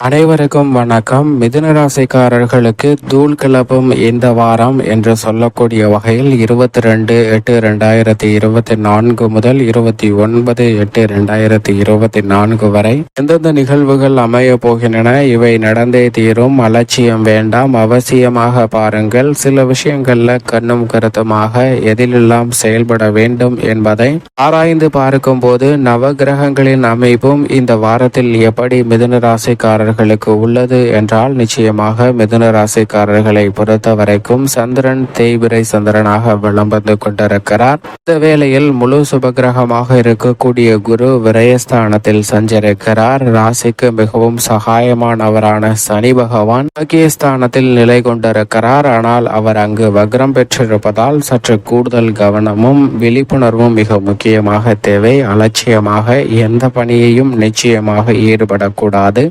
அனைவருக்கும் வணக்கம். மிதுன ராசிக்காரர்களுக்கு தூள் கிளப்பும் இந்த வாரம் என்று சொல்லக்கூடிய வகையில் இருபத்தி ரெண்டு எட்டு ரெண்டாயிரத்தி இருபத்தி நான்கு முதல் இருபத்தி ஒன்பது எட்டு ரெண்டாயிரத்தி இருபத்தி நான்கு வரை எந்தெந்த நிகழ்வுகள் அமைய போகின்றன இவை நடந்தே தீரும். அலட்சியம் வேண்டாம். அவசியமாக பாருங்கள். சில விஷயங்கள்ல கண்ணும் கருத்துமாக எதிலெல்லாம் செயல்பட வேண்டும் என்பதை ஆராய்ந்து பார்க்கும் போது நவகிரகங்களின் அமைப்பும் இந்த வாரத்தில் எப்படி மிதுன ராசிக்காரர்களுக்கு உள்ளது என்றால் நிச்சயமாக மிதுன ராசிக்காரர்களை பொறுத்த வரைக்கும் சந்திரன் தேய்பிரை சந்திரனாக விளம் வந்து கொண்டிருக்கிறார். இந்த வேளையில் முழு சுபகிரகமாக இருக்கக்கூடிய குரு விரயஸ்தானத்தில் சஞ்சரிக்கிறார். ராசிக்கு மிகவும் சகாயமானவரான சனி பகவான் பாக்கியஸ்தானத்தில் நிலை கொண்டிருக்கிறார். ஆனால் அவர் அங்கு வக்ரம் பெற்றிருப்பதால் சற்று கூடுதல் கவனமும் விழிப்புணர்வும் மிக முக்கியமாக தேவை. அலட்சியமாக எந்த பணியையும் நிச்சயமாக ஈடுபடக்கூடாது.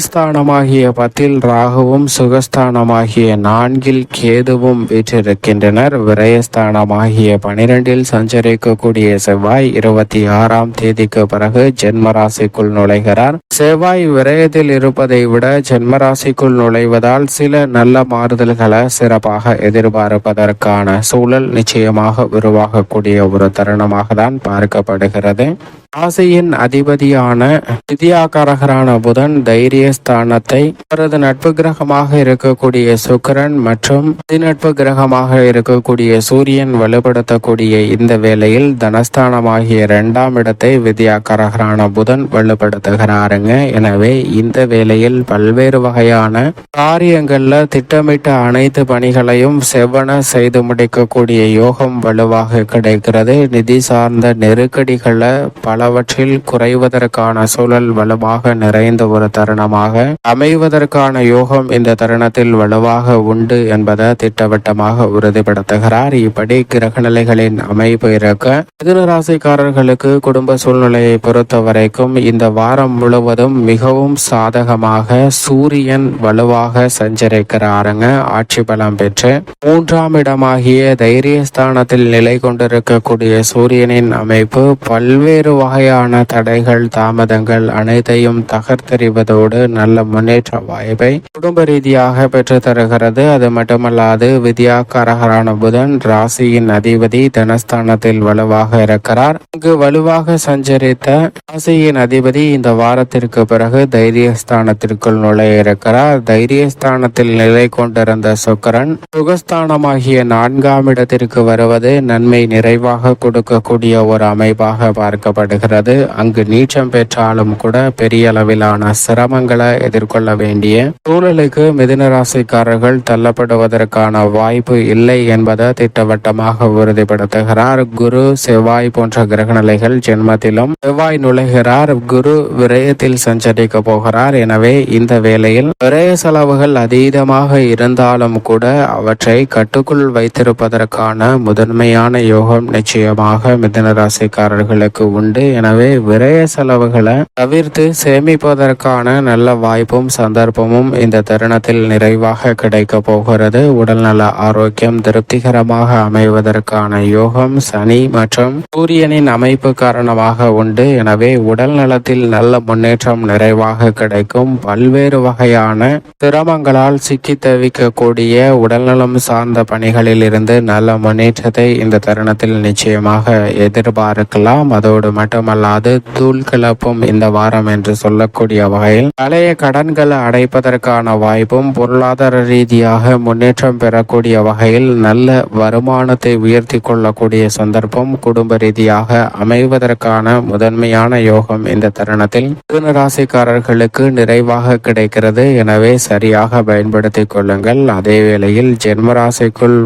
தொழில்ஸ்தானமாகிய பத்தில் ராகுவும் சுகஸ்தானமாகிய நான்கில் கேதுவும் வீற்றிருக்கின்றனர். விரயஸ்தானமாகிய பனிரெண்டில் சஞ்சரிக்கக்கூடிய செவ்வாய் இருபத்தி ஆறாம் தேதிக்கு பிறகு ஜென்மராசிக்குள் நுழைகிறார். செவ்வாய் விரயத்தில் இருப்பதை விட ஜென்மராசிக்குள் நுழைவதால் சில நல்ல மாறுதல்களை சிறப்பாக எதிர்பார்ப்பதற்கான சூழல் நிச்சயமாக உருவாகக்கூடிய ஒரு தருணமாக தான் பார்க்கப்படுகிறது. ராசியின் அதிபதியான வித்யாகாரகரான புதன் தைரிய ஸ்தானத்தை அவரது நட்பு கிரகமாக இருக்கக்கூடிய சுக்கரன் மற்றும் நட்பு கிரகமாக இருக்கக்கூடிய சூரியன் வலுப்படுத்தக்கூடிய இந்த வேளையில் தனஸ்தானமாகிய இரண்டாம் இடத்தை வித்யாகாரகரான புதன் வலுப்படுத்துகிறாருங்க. எனவே இந்த வேளையில் பல்வேறு வகையான காரியங்களில் திட்டமிட்ட அனைத்து பணிகளையும் செவ்வன செய்து முடிக்கக்கூடிய யோகம் வலுவாக கிடைக்கிறது. நிதி சார்ந்த நெருக்கடிகளை பலவற்றில் குறைவதற்கான சூழல் வலுவாக நிறைந்த ஒரு தருணமாக அமைவதற்கான யோகம் இந்த தருணத்தில் வலுவாக உண்டு என்பதை திட்டவட்டமாக உறுதிப்படுத்துகிறார். இப்படி கிரகநிலைகளின் அமைப்பு இருக்க மிதுன ராசிக்காரர்களுக்கு குடும்ப சூழ்நிலையை பொறுத்த வரைக்கும் இந்த வாரம் முழுவதும் மிகவும் சாதகமாக சூரியன் வலுவாக சஞ்சரிக்கிறாருங்க. ஆட்சி பலம் பெற்று மூன்றாம் இடமாகிய தைரியஸ்தானத்தில் நிலை கொண்டிருக்கக்கூடிய சூரியனின் அமைப்பு பல்வேறு வகையான தடைகள் தாமதங்கள் அனைத்தையும் தகர்த்தெறிவதோடு நல்ல முன்னேற்ற வாய்ப்பை குடும்ப ரீதியாக பெற்று தருகிறது. அது மட்டுமல்லாது வித்யாக்காரகரான புதன் ராசியின் அதிபதி தனஸ்தானத்தில் வலுவாக இருக்கிறார். இங்கு வலுவாக சஞ்சரித்த ராசியின் அதிபதி இந்த வாரத்தில் வாரத்திற்கு பிறகு தைரியஸ்தானத்திற்குள் நுழைய இருக்கிறார் தைரியஸ்தானத்தில் நிலை கொண்டிருந்த சுக்கரன் சுகஸ்தானமாகிய நான்காம் இடத்திற்கு வருவது நன்மை நிறைவாக கொடுக்கக்கூடிய ஒரு அமைப்பாக பார்க்கப்படுகிறது. அங்கு நீச்சம் பெற்றாலும் கூட பெரிய அளவிலான சிரமங்களை எதிர்கொள்ள வேண்டிய சூழலுக்கு மிதுனராசிக்காரர்கள் தள்ளப்படுவதற்கான வாய்ப்பு இல்லை என்பதை திட்டவட்டமாக உறுதிப்படுத்துகிறார். குரு செவ்வாய் போன்ற கிரகநிலைகள் ஜென்மத்திலும் செவ்வாய் நுழைகிறார். குரு விரயத்தில் சஞ்சரிக்க போகிறார் எனவே இந்த வேளையில் விரய செலவுகள் அதீதமாக இருந்தாலும் கூட அவற்றை கட்டுக்குள் வைத்திருப்பதற்கான முதன்மையான யோகம் நிச்சயமாக மிதனராசிக்காரர்களுக்கு உண்டு. எனவே விரய செலவுகளை தவிர்த்து சேமிப்பதற்கான நல்ல வாய்ப்பும் சந்தர்ப்பமும் இந்த தருணத்தில் நிறைவாக கிடைக்க போகிறது. உடல்நல ஆரோக்கியம் திருப்திகரமாக அமைவதற்கான யோகம் சனி மற்றும் சூரியனின் அமைப்பு காரணமாக உண்டு. எனவே உடல் நலத்தில் நல்ல முன்னேற்றம் நிறைவாக கிடைக்கும். பல்வேறு வகையான சிரமங்களால் சிக்கி தவிக்கக்கூடிய உடல்நலம் சார்ந்த பணிகளில் இருந்து நல்ல முன்னேற்றத்தை இந்த தருணத்தில் நிச்சயமாக எதிர்பார்க்கலாம். அதோடு மட்டுமல்லாது தூள் கிளப்பும் இந்த வாரம் என்று சொல்லக்கூடிய வகையில் பழைய கடன்களை அடைப்பதற்கான வாய்ப்பும் பொருளாதார ரீதியாக முன்னேற்றம் பெறக்கூடிய வகையில் நல்ல வருமானத்தை உயர்த்தி கொள்ளக்கூடிய சந்தர்ப்பம் குடும்ப ரீதியாக அமைவதற்கான முதன்மையான யோகம் இந்த தருணத்தில். மிதுன ராசிக்காரர்களுக்கு நிறைவாக கிடைக்கிறது. எனவே சரியாக பயன்படுத்திக் கொள்ளுங்கள். அதே வேளையில் ஜென்ம ராசிக்குள்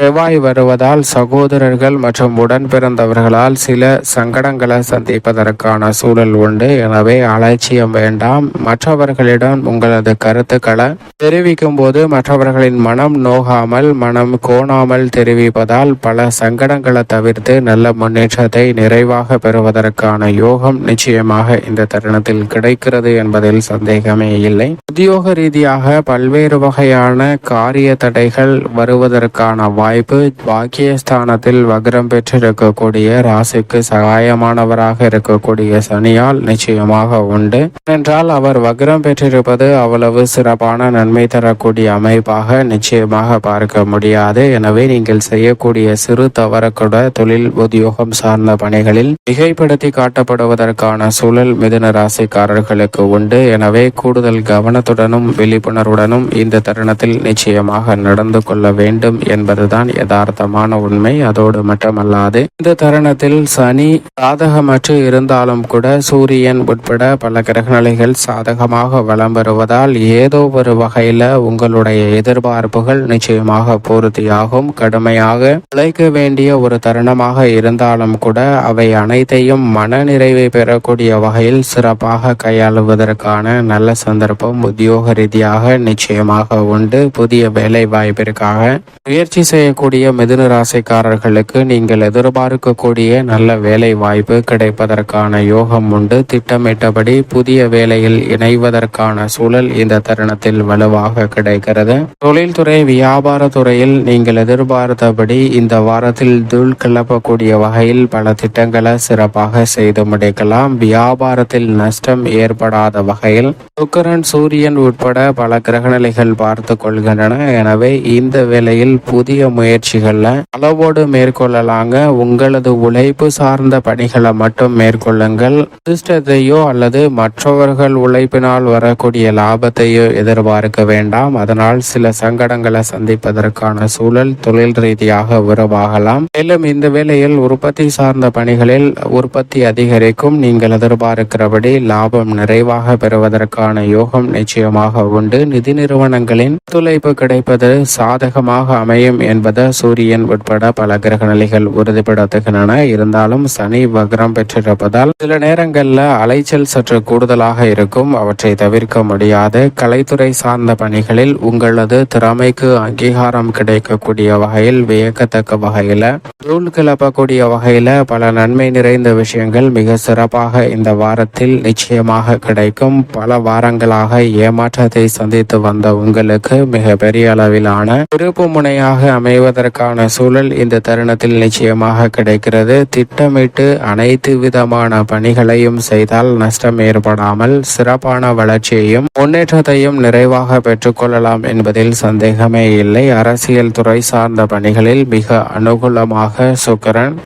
செவ்வாய் வருவதால் சகோதரர்கள் மற்றும் உடன் பிறந்தவர்களால் சில சங்கடங்களை சந்திப்பதற்கான சூழல் உண்டு. எனவே அலட்சியம் வேண்டாம். மற்றவர்களிடம் உங்களது கருத்துக்களை தெரிவிக்கும் போது மற்றவர்களின் மனம் நோகாமல் மனம் கோணாமல் தெரிவிப்பதால் பல சங்கடங்களை தவிர்த்து நல்ல முன்னேற்றத்தை நிறைவாக பெறுவதற்கான யோகம் நிச்சயமாக இந்த தருணத்தில் கிடைக்கிறது என்பதில் சந்தேகமே இல்லை. உத்தியோக ரீதியாக பல்வேறு வகையான காரிய தடைகள் வருவதற்கான வாய்ப்பு பாக்கியஸ்தானத்தில் வக்ரம் பெற்றிருக்கக்கூடிய ராசிக்கு சகாயமானவராக இருக்கக்கூடிய சனியால் நிச்சயமாக உண்டு. என்றால் அவர் வக்ரம் பெற்றிருப்பது அவ்வளவு சிறப்பான நன்மை தரக்கூடிய அமைப்பாக நிச்சயமாக பார்க்க முடியாது. எனவே நீங்கள் செய்யக்கூடிய சிறு தவறக்கூட தொழில் உத்தியோகம் சார்ந்த பணிகளில் மிகைப்படுத்தி காட்டப்படுவதற்கான சூழல் மிதுன ராசிக்காரர்களுக்கு உண்டு. எனவே கூடுதல் கவனத்துடனும் விழிப்புணர்வுடனும் இந்த தருணத்தில் நிச்சயமாக நடந்து கொள்ள வேண்டும் என்பதுதான் யதார்த்தமான உண்மை. அதோடு மட்டுமல்லாது இந்த தருணத்தில் சனி சாதகமற்று இருந்தாலும் கூட சூரியன் உட்பட பல கிரகநிலைகள் சாதகமாக வலம் வருவதால் ஏதோ ஒரு வகையில உங்களுடைய எதிர்பார்ப்புகள் நிச்சயமாக பூர்த்தியாகும். கடுமையாக உழைக்க வேண்டிய ஒரு தருணமாக இருந்தாலும் கூட அவை அனைத்தையும் மன நிறைவை பெறக்கூடிய வகையில் சிறப்பாக கையாளுவதற்கான நல்ல சந்தர்ப்பம் உத்தியோக ரீதியாக நிச்சயமாக உண்டு. புதிய வேலை வாய்ப்பிற்காக முயற்சி செய்ய செய்யக்கூடிய மிதுன ராசிக்காரர்களுக்கு நீங்கள் எதிர்பார்க்கக்கூடிய நல்ல வேலை வாய்ப்பு கிடைப்பதற்கான யோகம் உண்டு. திட்டமிட்டபடி புதிய வேலையில் இணைவதற்கான சூழல் இந்த தருணத்தில் வலுவாக கிடைக்கிறது. தொழில்துறை வியாபார துறையில் நீங்கள் எதிர்பார்த்தபடி இந்த வாரத்தில் தூள் கிளப்பக்கூடிய வகையில் பல திட்டங்களை சிறப்பாக செய்து முடிக்கலாம். வியாபாரத்தில் நஷ்டம் ஏற்படாத வகையில் சுக்கரன் சூரியன் உட்பட பல கிரகநிலைகள் பார்த்து கொள்கின்றன. எனவே இந்த வேளையில் புதிய முயற்சிகளில் அளவோடு மேற்கொள்ளலாங்க. உங்களது உழைப்பு சார்ந்த பணிகளை மட்டும் மேற்கொள்ளுங்கள். அதிர்ஷ்டத்தையோ அல்லது மற்றவர்கள் உழைப்பினால் வரக்கூடிய லாபத்தையோ எதிர்பார்க்க வேண்டாம். அதனால் சில சங்கடங்களை சந்திப்பதற்கான சூழல் தொழில் ரீதியாக உருவாகலாம். மேலும் இந்த வேளையில் உற்பத்தி சார்ந்த பணிகளில் உற்பத்தி அதிகரிக்கும். நீங்கள் எதிர்பார்க்கிறபடி லாபம் நிறைவாக பெறுவதற்கான யோகம் நிச்சயமாக உண்டு. நிதி நிறுவனங்களின் ஒத்துழைப்பு கிடைப்பது சாதகமாக அமையும் என்பது சூரியன் உட்பட பல கிரகநிலைகள் உறுதிப்படுத்துகின்றன இருந்தாலும் சனி வக்ரம் பெற்றிருப்பதால் சில நேரங்களில் அலைச்சல் சற்று கூடுதலாக இருக்கும். அவற்றை தவிர்க்க முடியாது. கலைத்துறை சார்ந்த பணிகளில் உங்களது திறமைக்கு அங்கீகாரம் கிடைக்கக்கூடிய வகையில் வியக்கத்தக்க வகையில் ரூல் கிளப்பக்கூடிய வகையில பல நன்மை நிறைந்த விஷயங்கள் மிக சிறப்பாக இந்த வாரத்தில் நிச்சயமாக கிடைக்கும். பல வாரங்களாக ஏமாற்றத்தை சந்தித்து வந்த உங்களுக்கு மிக பெரிய அளவிலான திருப்பு முனையாக அமைவதற்கான சூழல் இந்த தருணத்தில் நிச்சயமாக கிடைக்கிறது. திட்டமிட்டு அனைத்து விதமான பணிகளையும் செய்தால் நஷ்டம் ஏற்படாமல் சிறப்பான வளர்ச்சியையும் முன்னேற்றத்தையும் நிறைவாக பெற்றுக்கொள்ளலாம் என்பதில் சந்தேகமே இல்லை. அரசியல் துறை சார்ந்த பணிகளில் மிக அனுகூலமாக சுக்கரன்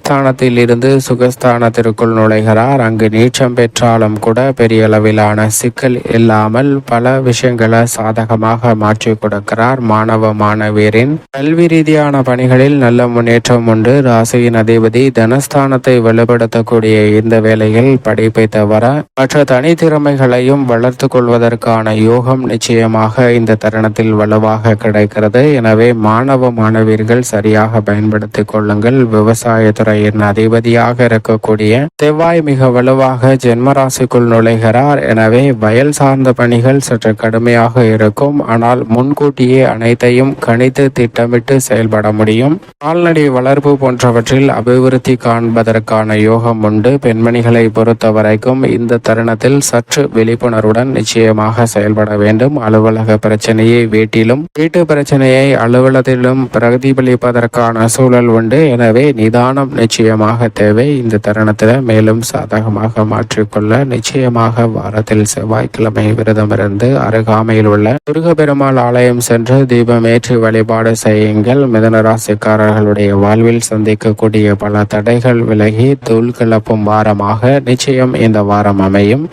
ஸ்தானத்தில் இருந்து சுகஸ்தானத்திற்குள் நுழைகிறார். அங்கு நீச்சம் பெற்றாலும் கூட பெரிய அளவிலான சிக்கல் இல்லாமல் பல விஷயங்களை சாதகமாக மாற்றி கொடுக்கிறார். மாணவ மாணவியரின் கல்வி ரீதியான பணிகளில் நல்ல முன்னேற்றம் உண்டு. ராசியின் அதிபதி தனஸ்தானத்தை வலுப்படுத்தக்கூடிய இந்த வேளையில் படிப்பை தவிர மற்ற தனித்திறமைகளையும் வளர்த்து கொள்வதற்கான யோகம் நிச்சயமாக இந்த தருணத்தில் வலுவாக கிடைக்கிறது. எனவே மாணவ மாணவியர்கள் சரியாக பயன்படுத்திக் கொள்ளுங்கள். விவசாயத்துறையின் அதிபதியாக இருக்கக்கூடிய செவ்வாய் மிக வலுவாக ஜென்மராசிக்குள் நுழைகிறார். எனவே வயல் சார்ந்த பணிகள் சற்று கடுமையாக இருக்கும். ஆனால் முன்கூட்டியே அனைத்தையும் கணித்து திட்டமிட்டு செயல்பட முடியும். கால்நடை வளர்ப்பு போன்றவற்றில் அபிவிருத்தி காண்பதற்கான யோகம் உண்டு. பெண்மணிகளை பொறுத்த வரைக்கும் இந்த தருணத்தில் சற்று விழிப்புணர்வுடன் நிச்சயமாக செயல்பட வேண்டும். அலுவலக பிரச்சனையை வீட்டிலும் வீட்டு பிரச்சனையை அலுவலகத்திலும் பிரதிபலிப்பதற்கான சூழல் உண்டு. எனவே நிதானம் நிச்சயமாக தேவை. இந்த தருணத்தில் மேலும் சாதகமாக மாற்றிக்கொள்ள நிச்சயமாக வாரத்தில் செவ்வாய்க்கிழமை விரதமிருந்து அருகாமையில் உள்ள முருகப்பெருமாள் ஆலயம் சென்று தீபமேற்றி வழிபாடு செய்ய செய்யுங்கள். மிதனராசிக்காரர்களுடைய வாழ்வில் சந்திக்கக்கூடிய பல தடைகள் விலகி தூள் கிளப்பும் வாரமாக நிச்சயம் இந்த வாரம் அமையும்.